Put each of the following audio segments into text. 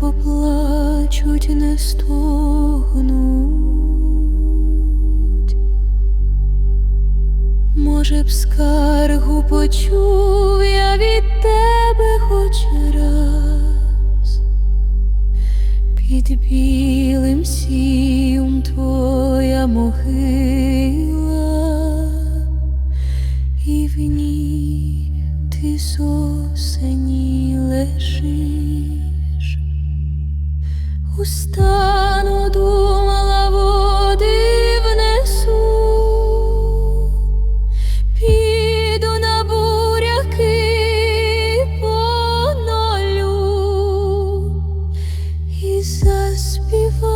поплачуть, не стогнуть. Може б скаргу почув я від тебе хоч раз, під білим сієм твоя могила, і в ній ти з осені лежиш. Устану думала води внесу, піду на буряки понолю і заспіваю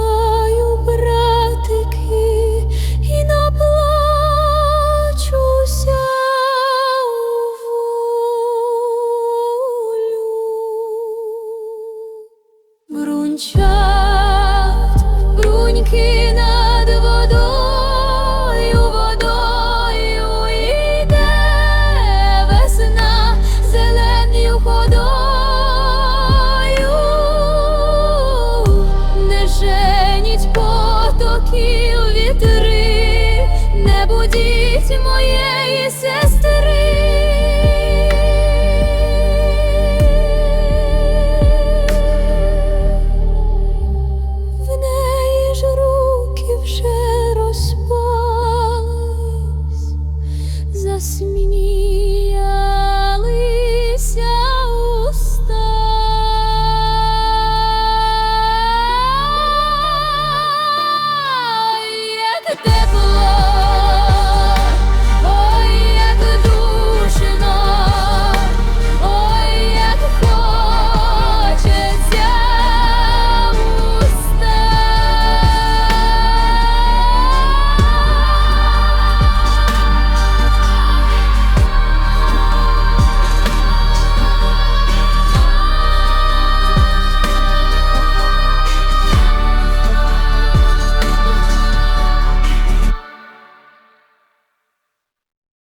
братики, і наплачуся у волю. Брунчать бруньки над водою, водою йде весна зеленою ходою, не женіть потоків вітри,